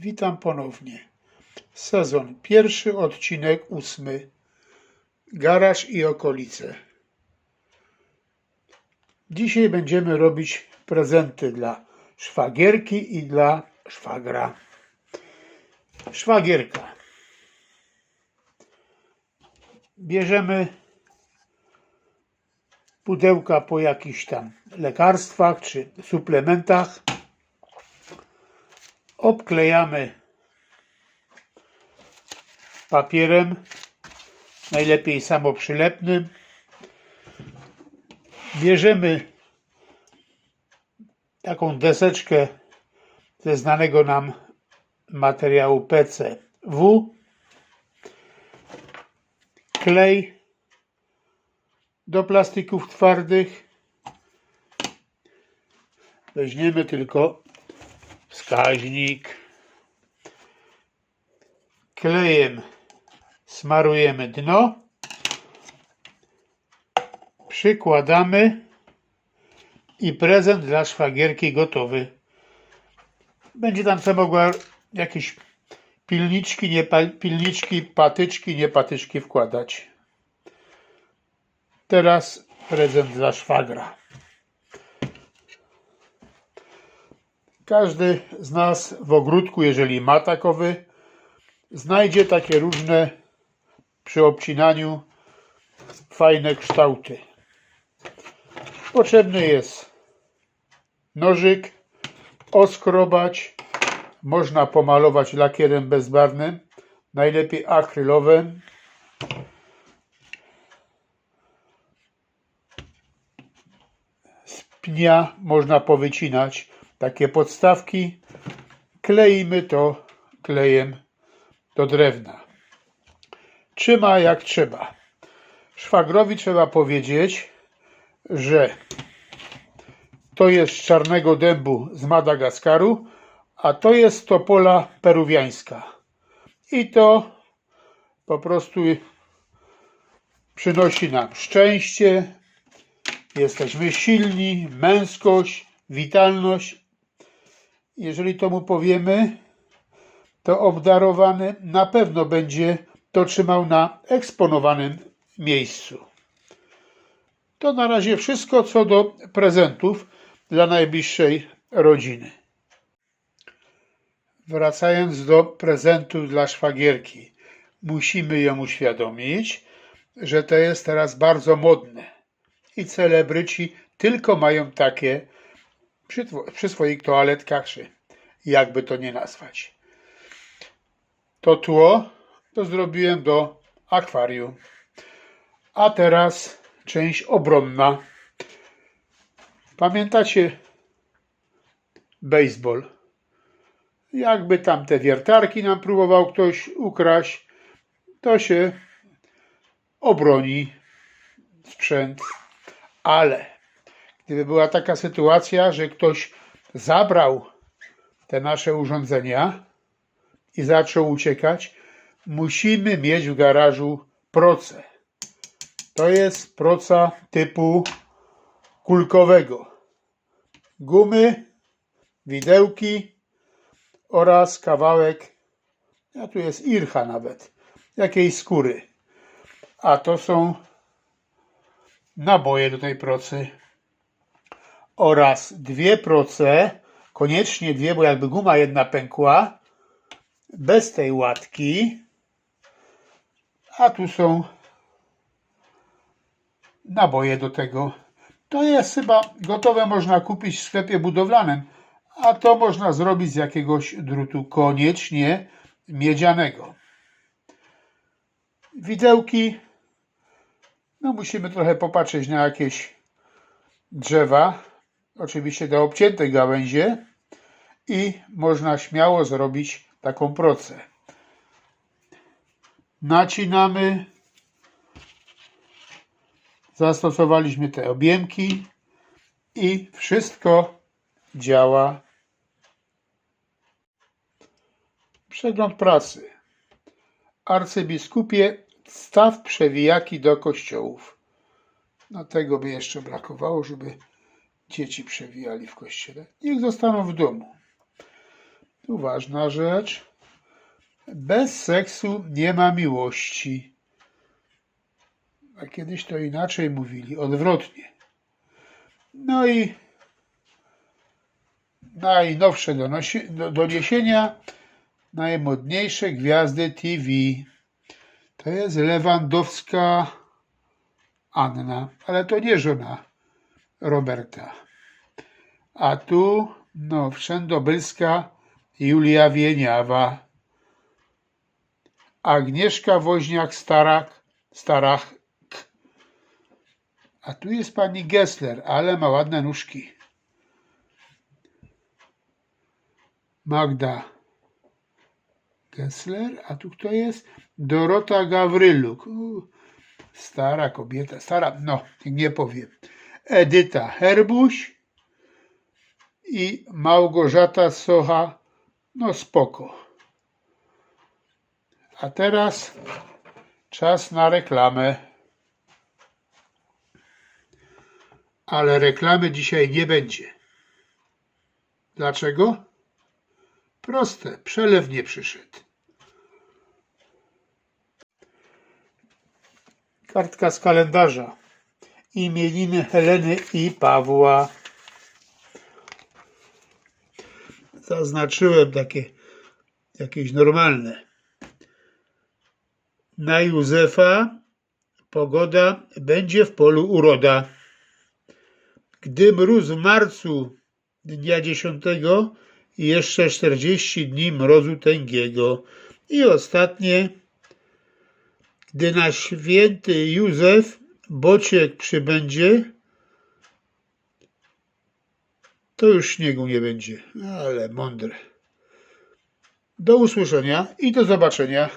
Witam ponownie. Sezon pierwszy, odcinek ósmy. Garaż i okolice. Dzisiaj będziemy robić prezenty dla szwagierki i dla szwagra. Szwagierka. Bierzemy pudełka po jakichś tam lekarstwach czy suplementach. Obklejamy papierem, najlepiej samoprzylepnym. Bierzemy taką deseczkę ze znanego nam materiału PCW, klej do plastików twardych. Weźmiemy tylko wskaźnik. Klejem smarujemy dno. Przykładamy i prezent dla szwagierki gotowy. Będzie tam co mogła jakieś pilniczki, nie pilniczki, patyczki, nie patyczki wkładać. Teraz prezent dla szwagra. Każdy z nas w ogródku, jeżeli ma takowy, znajdzie takie różne przy obcinaniu fajne kształty. Potrzebny jest nożyk, oskrobać, można pomalować lakierem bezbarwnym, najlepiej akrylowym. Z pnia można powycinać takie podstawki. Kleimy to klejem do drewna. Trzyma jak trzeba. Szwagrowi trzeba powiedzieć, że to jest z czarnego dębu z Madagaskaru, a to jest topola peruwiańska. I to po prostu przynosi nam szczęście, jesteśmy silni, męskość, witalność. Jeżeli to mu powiemy, to obdarowany na pewno będzie to trzymał na eksponowanym miejscu. To na razie wszystko co do prezentów dla najbliższej rodziny. Wracając do prezentów dla szwagierki, musimy ją uświadomić, że to jest teraz bardzo modne i celebryci tylko mają takie przy, przy swoich toaletkach, czy jakby to nie nazwać. To tło to zrobiłem do akwarium. A teraz część obronna. Pamiętacie baseball? Jakby tam te wiertarki nam próbował ktoś ukraść, to się obroni sprzęt. Ale gdyby była taka sytuacja, że ktoś zabrał te nasze urządzenia i zaczął uciekać, musimy mieć w garażu proce. To jest proca typu kulkowego. Gumy, widełki oraz kawałek, a tu jest ircha nawet, jakiejś skóry. A to są naboje do tej procy. Oraz dwie proce, koniecznie dwie, bo jakby guma jedna pękła, bez tej łatki. A tu są naboje do tego. To jest chyba gotowe, można kupić w sklepie budowlanym, a to można zrobić z jakiegoś drutu, koniecznie miedzianego. Widełki, no musimy trochę popatrzeć na jakieś drzewa, oczywiście te obcięte gałęzie i można śmiało zrobić taką procę. Nacinamy zastosowaliśmy te objemki i wszystko działa. Przegląd pracy. Arcybiskupie, staw przewijaki do kościołów. No tego by jeszcze brakowało, żeby dzieci przewijali w kościele. Niech zostaną w domu. Tu ważna rzecz. Bez seksu nie ma miłości. A kiedyś to inaczej mówili, odwrotnie. No i najnowsze do, doniesienia, najmodniejsze gwiazdy TV. To jest Lewandowska Anna, ale to nie żona Roberta. A tu, no, wszędobylska Julia Wieniawa. Agnieszka Woźniak-Starak, Starach. A tu jest pani Gessler, ale ma ładne nóżki. Magda Gessler, a tu kto jest? Dorota Gawryluk. U, stara kobieta, stara, no, nie powiem. Edyta Herbuś i Małgorzata Socha, no spoko. A teraz czas na reklamę. Ale reklamy dzisiaj nie będzie. Dlaczego? Proste, przelew nie przyszedł. Kartka z kalendarza. Imieniny Heleny i Pawła. Zaznaczyłem takie jakieś normalne. Na Józefa pogoda będzie w polu uroda. Gdy mróz w marcu dnia 10 i jeszcze 40 dni mrozu tęgiego. I ostatnie, gdy na święty Józef bociek przybędzie, to już śniegu nie będzie. Ale mądre. Do usłyszenia i do zobaczenia.